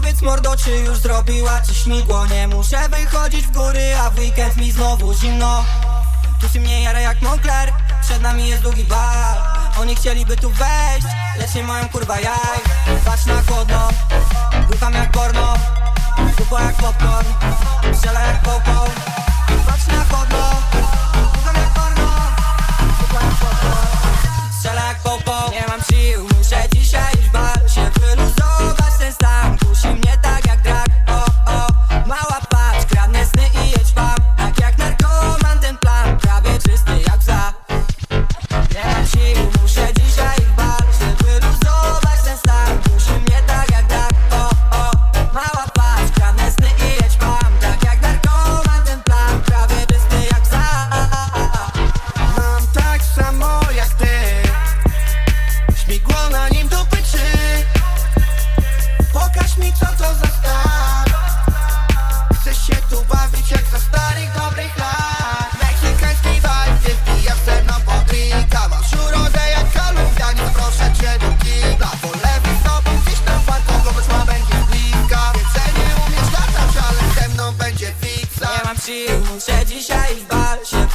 Powiedz mordo, czy już zrobiła ci śmigło? Nie muszę wychodzić w góry, a w weekend mi znowu zimno. Tu się mnie jara jak Moncler Przed nami jest długi bal. Oni chcieliby tu wejść Lecz nie mają kurwa jaj. Patrz na chłodno Rucham jak porno. ci Muszę dzisiaj w bar się